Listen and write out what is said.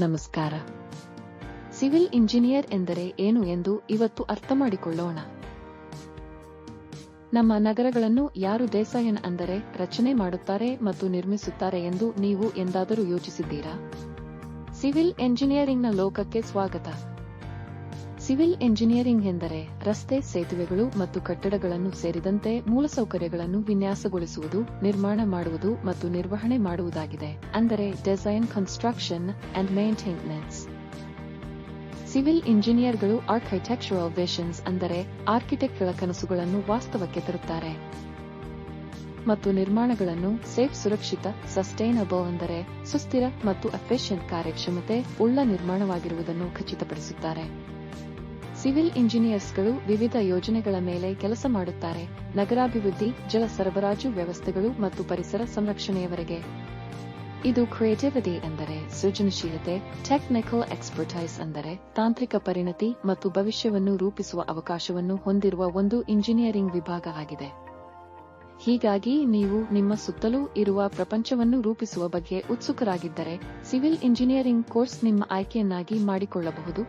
ನಮಸ್ಕಾರ. Civil engineer ಎಂದರೆ ಏನು ಎಂದು ಇವತ್ತು ಅರ್ಥ ಮಾಡಿಕೊಳ್ಳೋಣ ನಮ್ಮ ನಗರಗಳನ್ನು ಯಾರು ದೇಸಾಯನ್ ಅಂದರೆ ರಚನೆ ಮಾಡುತ್ತಾರೆ ಮತ್ತು ನಿರ್ಮಿಸುತ್ತಾರೆ ಎಂದು ನೀವು ಎಂದಾದರೂ ಯೋಚಿಸಿದ್ದೀರಾ? ಸಿವಿಲ್ ಎಂಜಿನಿಯರಿಂಗ್ನ ಲೋಕಕ್ಕೆ ಸ್ವಾಗತ. ಸಿವಿಲ್ ಎಂಜಿನಿಯರಿಂಗ್ ಎಂದರೆ ರಸ್ತೆ, ಸೇತುವೆಗಳು ಮತ್ತು ಕಟ್ಟಡಗಳನ್ನು ಸೇರಿದಂತೆ ಮೂಲಸೌಕರ್ಯಗಳನ್ನು ವಿನ್ಯಾಸಗೊಳಿಸುವುದು, ನಿರ್ಮಾಣ ಮಾಡುವುದು ಮತ್ತು ನಿರ್ವಹಣೆ ಮಾಡುವುದಾಗಿದೆ, ಅಂದರೆ design, construction and maintenance. Civil ಇಂಜಿನಿಯರ್ಗಳು ಆರ್ಕಿಟೆಕ್ಚರಲ್ ವಿಷನ್ಸ್ ಅಂದರೆ ಆರ್ಕಿಟೆಕ್ಟ್ಗಳ ಕನಸುಗಳನ್ನು ವಾಸ್ತವಕ್ಕೆ ತರುತ್ತಾರೆ ಮತ್ತು ನಿರ್ಮಾಣಗಳನ್ನು ಸೇಫ್, ಸುರಕ್ಷಿತ, ಸಸ್ಟೈನಬಲ್ ಅಂದರೆ ಸುಸ್ಥಿರ ಮತ್ತು ಅಫಿಷಿಯಂಟ್ ಕಾರ್ಯಕ್ಷಮತೆ ಉಳ್ಳ ನಿರ್ಮಾಣವಾಗಿರುವುದನ್ನು ಖಚಿತಪಡಿಸುತ್ತಾರೆ. ಸಿವಿಲ್ ಇಂಜಿನಿಯರ್ಸ್ಗಳು ವಿವಿಧ ಯೋಜನೆಗಳ ಮೇಲೆ ಕೆಲಸ ಮಾಡುತ್ತಾರೆ. ನಗರಾಭಿವೃದ್ಧಿ, ಜಲ ಸರಬರಾಜು ವ್ಯವಸ್ಥೆಗಳು ಮತ್ತು ಪರಿಸರ ಸಂರಕ್ಷಣೆಯವರೆಗೆ. ಇದು ಕ್ರಿಯೇಟಿವಿಟಿ ಎಂದರೆ ಸೃಜನಶೀಲತೆ, ಟೆಕ್ನಿಕಲ್ ಎಕ್ಸ್ಪರ್ಟೈಸ್ ಅಂದರೆ ತಾಂತ್ರಿಕ ಪರಿಣತಿ ಮತ್ತು ಭವಿಷ್ಯವನ್ನು ರೂಪಿಸುವ ಅವಕಾಶವನ್ನು ಹೊಂದಿರುವ ಒಂದು ಇಂಜಿನಿಯರಿಂಗ್ ವಿಭಾಗ ಆಗಿದೆ. ಹೀಗಾಗಿ ನೀವು ನಿಮ್ಮ ಸುತ್ತಲೂ ಇರುವ ಪ್ರಪಂಚವನ್ನು ರೂಪಿಸುವ ಬಗ್ಗೆ ಉತ್ಸುಕರಾಗಿದ್ದರೆ ಸಿವಿಲ್ ಇಂಜಿನಿಯರಿಂಗ್ ಕೋರ್ಸ್ ನಿಮ್ಮ ಆಯ್ಕೆಯನ್ನಾಗಿ ಮಾಡಿಕೊಳ್ಳಬಹುದು.